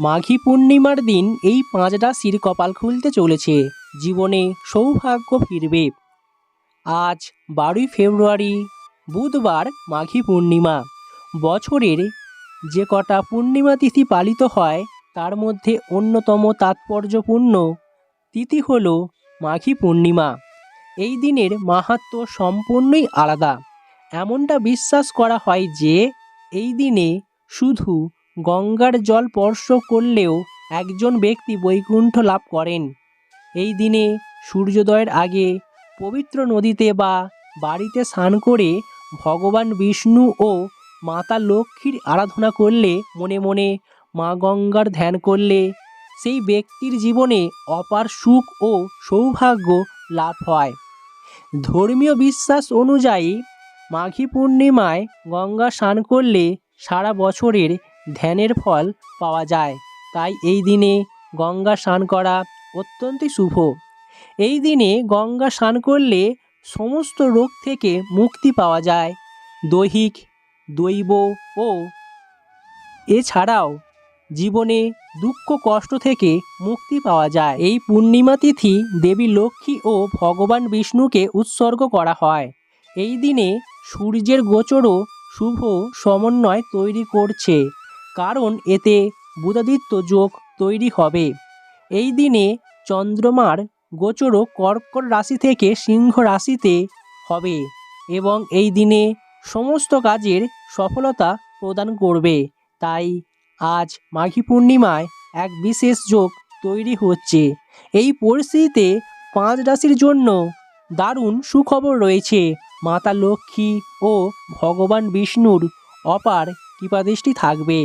মাঘী পূর্ণিমার দিন এই পাঁচ রাশির কপাল খুলতে চলেছে। জীবনে সৌভাগ্য ফিরবে। আজ বারোই ফেব্রুয়ারি, বুধবার মাঘী পূর্ণিমা। বছরের যে কটা পূর্ণিমা তিথি পালিত হয়, তার মধ্যে অন্যতম তাৎপর্যপূর্ণ তিথি হল মাঘী পূর্ণিমা। এই দিনের মাহাত্ম্য সম্পূর্ণই আলাদা। এমনটা বিশ্বাস করা হয় যে, এই দিনে শুধু গঙ্গার জল স্পর্শ করলেও একজন ব্যক্তি বৈকুণ্ঠ লাভ করেন। এই দিনে সূর্যোদয়ের আগে পবিত্র নদীতে বা বাড়িতে স্নান করে ভগবান বিষ্ণু ও মাতা লক্ষ্মীর আরাধনা করলে মনে মনে মা গঙ্গার ধ্যান করলে সেই ব্যক্তির জীবনে অপার সুখ ও সৌভাগ্য লাভ হয়। ধর্মীয় বিশ্বাস অনুযায়ী মাঘী পূর্ণিমায় গঙ্গা স্নান করলে সারা বছরের ধ্যানের ফল পাওয়া যায়। তাই এই দিনে গঙ্গা স্নান করা অত্যন্তই শুভ। এই দিনে গঙ্গা স্নান করলে সমস্ত রোগ থেকে মুক্তি পাওয়া যায়। দৈহিক, দৈব ও এছাড়াও জীবনে দুঃখ, কষ্ট থেকে মুক্তি পাওয়া যায়। এই পূর্ণিমা তিথি দেবী লক্ষ্মী ও ভগবান বিষ্ণুকে উৎসর্গ করা হয়। এই দিনে সূর্যের গোচরও শুভ সমন্বয় তৈরি করছে। কারণ এতে বুধাদিত্য যোগ তৈরি হবে। এই দিনে চন্দ্রমার গোচরও কর্কট রাশি থেকে সিংহ রাশিতে হবে এবং এই দিনে সমস্ত কাজের সফলতা প্রদান করবে। তাই আজ মাঘী পূর্ণিমায় এক বিশেষ যোগ তৈরি হচ্ছে। এই পরিস্থিতিতে পাঁচ রাশির জন্য দারুণ সুখবর রয়েছে। মাতা লক্ষ্মী ও ভগবান বিষ্ণুর অপার কৃপাদৃষ্টি থাকবে।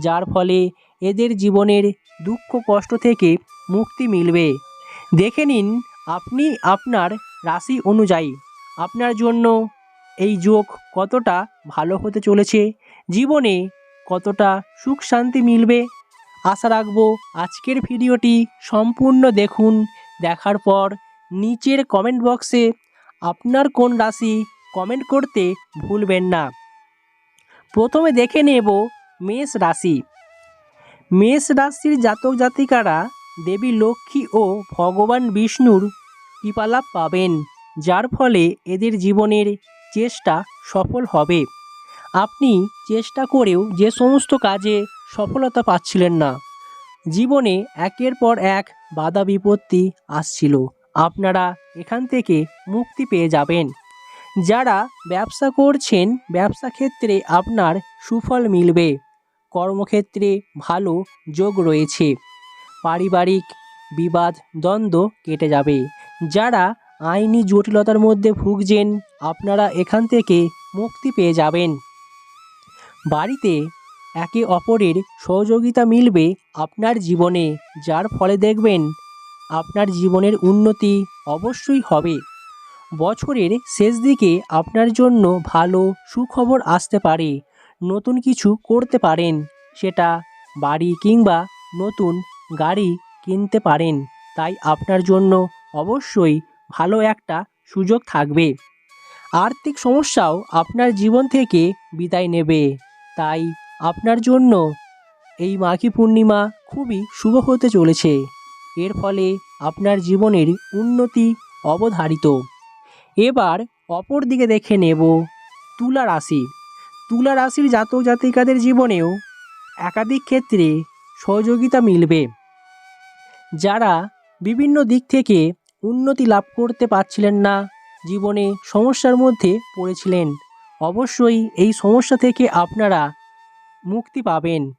যার ফলে এদের জীবনের দুঃখ কষ্ট থেকে মুক্তি মিলবে। দেখে নিন, আপনি আপনার রাশি অনুযায়ী আপনার জন্য এই যোগ কতটা ভালো হতে চলেছে, জীবনে কতটা সুখ শান্তি মিলবে। আশা রাখব আজকের ভিডিওটি সম্পূর্ণ দেখুন, দেখার পর নিচের কমেন্ট বক্সে আপনার কোন রাশি কমেন্ট করতে ভুলবেন না। প্রথমে দেখে নেব মেষ রাশি। মেষ রাশির জাতক জাতিকারা দেবী লক্ষ্মী ও ভগবান বিষ্ণুর কৃপালাভ পাবেন, যার ফলে এদের জীবনের চেষ্টা সফল হবে। আপনি চেষ্টা করেও যে সমস্ত কাজে সফলতা পাচ্ছিলেন না, জীবনে একের পর এক বাধা বিপত্তি আসছিল। আপনারা এখান থেকে মুক্তি পেয়ে যাবেন। যারা ব্যবসা করছেন, ব্যবসা ক্ষেত্রে আপনার সুফল মিলবে। কর্মক্ষেত্রে ভালো যোগ রয়েছে। পারিবারিক বিবাদ দ্বন্দ্ব কেটে যাবে। যারা আইনি জটিলতার মধ্যে ভুগছেন, আপনারা এখান থেকে মুক্তি পেয়ে যাবেন। বাড়িতে একে অপরের সহযোগিতা মিলবে আপনার জীবনে, যার ফলে দেখবেন আপনার জীবনের উন্নতি অবশ্যই হবে। বছরের শেষ দিকে আপনার জন্য ভালো সুখবর আসতে পারে। নতুন কিছু করতে পারেন। সেটা বাড়ি কিংবা নতুন গাড়ি কিনতে পারেন। তাই আপনার জন্য অবশ্যই ভালো একটা সুযোগ থাকবে। আর্থিক সমস্যাও আপনার জীবন থেকে বিদায় নেবে। তাই আপনার জন্য এই মাঘী পূর্ণিমা খুবই শুভ হতে চলেছে। এর ফলে আপনার জীবনের উন্নতি অবধারিত। এবার অপর দিকে দেখে নেব তুলা রাশি। তুলা রাশির জাতক জাতিকাদের জীবনেও একাধিক ক্ষেত্রে সহযোগিতা মিলবে। যারা বিভিন্ন দিক থেকে উন্নতি লাভ করতে পারছিলেন না, জীবনে সমস্যার মধ্যে পড়েছিলেন, অবশ্যই এই সমস্যা থেকে আপনারা মুক্তি পাবেন।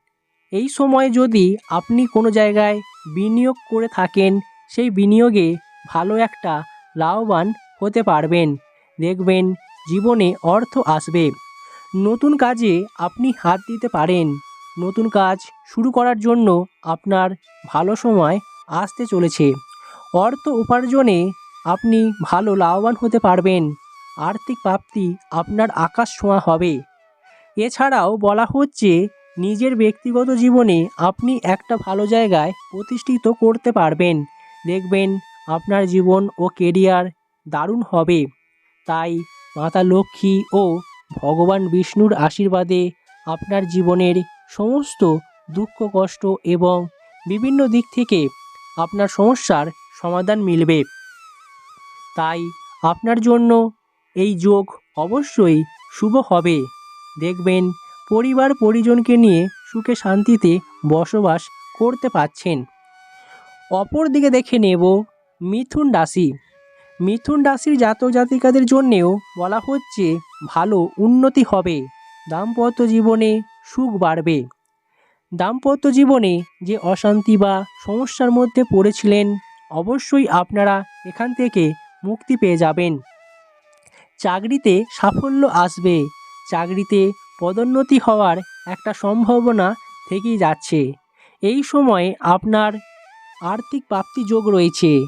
এই সময় যদি আপনি কোনো জায়গায় বিনিয়োগ করে থাকেন, সেই বিনিয়োগে ভালো একটা লাভবান হতে পারবেন। দেখবেন জীবনে অর্থ আসবে। নতুন কাজে আপনি হাত দিতে পারেন। নতুন কাজ শুরু করার জন্য আপনার ভালো সময় আসতে চলেছে। অর্থ উপার্জনে আপনি ভালো লাভবান হতে পারবেন। আর্থিক প্রাপ্তি আপনার আকাশ ছোঁয়া হবে। এছাড়াও বলা হচ্ছে, নিজের ব্যক্তিগত জীবনে আপনি একটা ভালো জায়গায় প্রতিষ্ঠিত করতে পারবেন। দেখবেন আপনার জীবন ও কেরিয়ার দারুণ হবে। তাই মাতা লক্ষ্মী ও ভগবান বিষ্ণুর আশীর্বাদে আপনার জীবনের সমস্ত দুঃখ, কষ্ট এবং বিভিন্ন দিক থেকে আপনার সমস্যার সমাধান মিলবে। তাই আপনার জন্য এই যোগ অবশ্যই শুভ হবে। দেখবেন পরিবার পরিজনকে নিয়ে সুখে শান্তিতে বসবাস করতে পারছেন অপর দিকে দেখে নেব মিথুন রাশি। মিথুন রাশির জাতক জাতিকাদের জন্যেও বলা হচ্ছে ভালো উন্নতি হবে। দাম্পত্য জীবনে সুখ বাড়বে। দাম্পত্য জীবনে যে অশান্তি বা সমস্যার মধ্যে পড়েছিলেন, অবশ্যই আপনারা এখান থেকে মুক্তি পেয়ে যাবেন। চাকরিতে সাফল্য আসবে। চাকরিতে পদোন্নতি হওয়ার একটা সম্ভাবনা থেকেই যাচ্ছে। এই সময় আপনার আর্থিক প্রাপ্তি যোগ রয়েছে।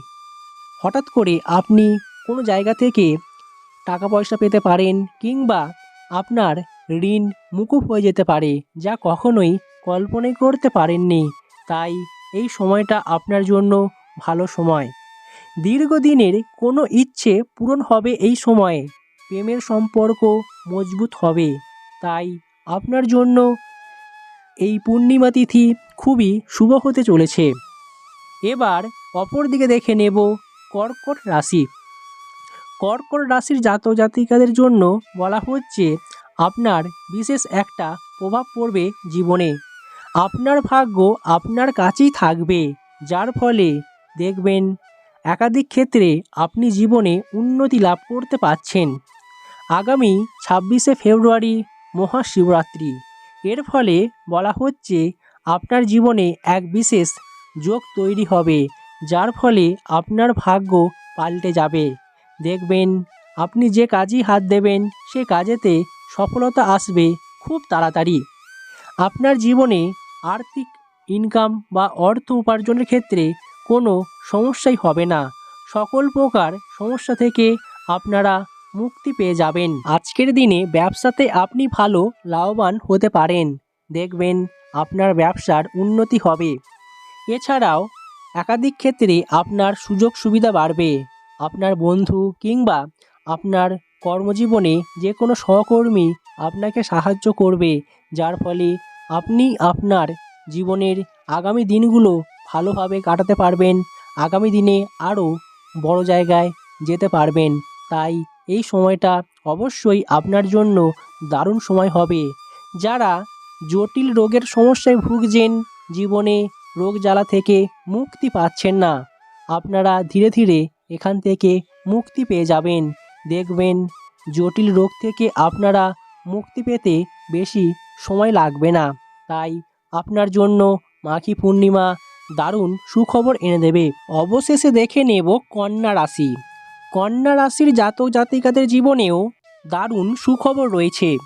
হঠাৎ করে আপনি কোনো জায়গা থেকে টাকা পয়সা পেতে পারেন কিংবা আপনার ঋণ মুকুব হয়ে যেতে পারে, যা কখনোই কল্পনাই করতে পারেননি। তাই এই সময়টা আপনার জন্য ভালো সময়। দীর্ঘদিনের কোনো ইচ্ছে পূরণ হবে এই সময়ে। প্রেমের সম্পর্ক মজবুত হবে। তাই আপনার জন্য এই পূর্ণিমা তিথি খুবই শুভ হতে চলেছে। এবার অপর দিকে দেখে নেব কর্কট রাশি। কর্কট রাশির জাতক জাতিকাদের জন্য বলা হচ্ছে, আপনার বিশেষ একটা প্রভাব পড়বে জীবনে। আপনার ভাগ্য আপনার কাছেই থাকবে, যার ফলে দেখবেন, একাধিক ক্ষেত্রে আপনি জীবনে উন্নতি লাভ করতে পারছেন। আগামী ছাব্বিশে ফেব্রুয়ারি মহাশিবরাত্রি। এর ফলে বলা হচ্ছে, আপনার জীবনে এক বিশেষ যোগ তৈরি হবে, যার ফলে আপনার ভাগ্য পাল্টে যাবে। দেখবেন, আপনি যে কাজই হাত দেবেন, সে কাজেতে সফলতা আসবে খুব তাড়াতাড়ি। আপনার জীবনে আর্থিক ইনকাম বা অর্থ উপার্জনের ক্ষেত্রে কোনো সমস্যাই হবে না। সকল প্রকার সমস্যা থেকে আপনারা মুক্তি পেয়ে যাবেন। আজকের দিনে ব্যবসাতে আপনি ভালো লাভবান হতে পারেন। দেখবেন, আপনার ব্যবসার উন্নতি হবে। এছাড়াও, একাধিক ক্ষেত্রে আপনার সুযোগ সুবিধা বাড়বে। আপনার বন্ধু কিংবা আপনার কর্মজীবনে যে কোনো সহকর্মী আপনাকে সাহায্য করবে, যার ফলে আপনি আপনার জীবনের আগামী দিনগুলো ভালোভাবে কাটাতে পারবেন, আগামী দিনে আরও বড় জায়গায় যেতে পারবেন। তাই এই সময়টা অবশ্যই আপনার জন্য দারুণ সময় হবে। যারা জটিল রোগের সমস্যায় ভুগছেন, জীবনে রোগ জ্বালা থেকে মুক্তি পাচ্ছেন না, আপনারা ধীরে ধীরে এখান থেকে মুক্তি পেয়ে যাবেন। দেখবেন, জটিল রোগ থেকে আপনারা মুক্তি পেতে বেশি সময় লাগবে না। তাই আপনার জন্য মাখি পূর্ণিমা দারুণ সুখবর এনে দেবে। অবশেষে দেখে নেব কন্যা রাশি। কন্যা রাশির জাতক জাতিকাদের জীবনেও দারুণ সুখবর রয়েছে।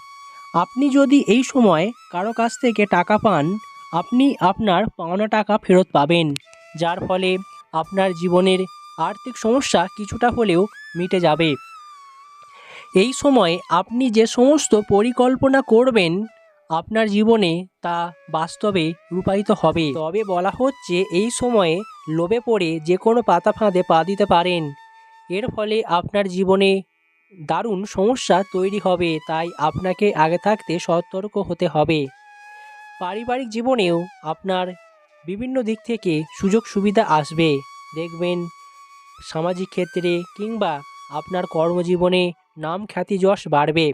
আপনি যদি এই সময় কারও কাছ থেকে টাকা পান, আপনি আপনার পাওনা টাকা ফেরত পাবেন। যার ফলে আপনার জীবনের আর্থিক সমস্যা কিছুটা হলেও মিটে যাবে। এই সময় আপনি যে সমস্ত পরিকল্পনা করবেন, আপনার জীবনে তা বাস্তবে রূপায়িত হবে। তবে বলা হচ্ছে, এই সময়ে লোভে পড়ে যে কোনো পাতা ফাঁদে পা দিতে পারেন। এর ফলে আপনার জীবনে দারুণ সমস্যা তৈরি হবে, তাই আপনাকে আগে থাকতে সতর্ক হতে হবে। পারিবারিক জীবনেও আপনার বিভিন্ন দিক থেকে সুযোগ সুবিধা আসবে। দেখবেন সামাজিক ক্ষেত্রে কিংবা আপনার কর্মজীবনে নাম খ্যাতি যশ বাড়বে।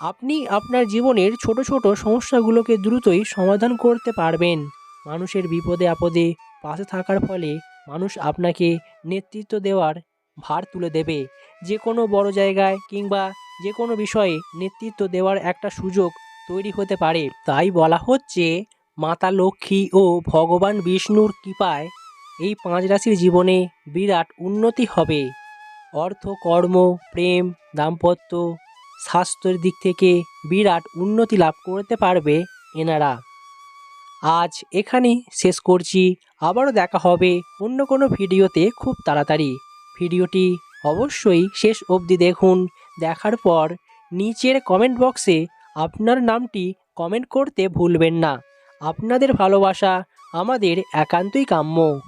আপনি আপনার জীবনের ছোট ছোট সমস্যাগুলোকে দ্রুতই সমাধান করতে পারবেন। মানুষের বিপদে আপদে পাশে থাকার ফলে মানুষ আপনাকে নেতৃত্ব দেওয়ার ভার তুলে দেবে। যে কোনো বড় জায়গায় কিংবা যে কোনো বিষয়ে নেতৃত্ব দেওয়ার একটা সুযোগ তৈরি হতে পারে। তাই বলা হচ্ছে, মাতা লক্ষ্মী ও ভগবান বিষ্ণুর কৃপায় এই পাঁচ রাশির জীবনে বিরাট উন্নতি হবে। অর্থ, কর্ম, প্রেম, দাম্পত্য, স্বাস্থ্যের দিক থেকে বিরাট উন্নতি লাভ করতে পারবে এনারা। আজ এখানেই শেষ করছি। আবারও দেখা হবে অন্য কোনো ভিডিওতে খুব তাড়াতাড়ি। ভিডিওটি অবশ্যই শেষ অবধি দেখুন। দেখার পর নিচের কমেন্ট বক্সে আপনার নামটি কমেন্ট করতে ভুলবেন না। আপনাদের ভালোবাসা আমাদের একান্তই কাম্য।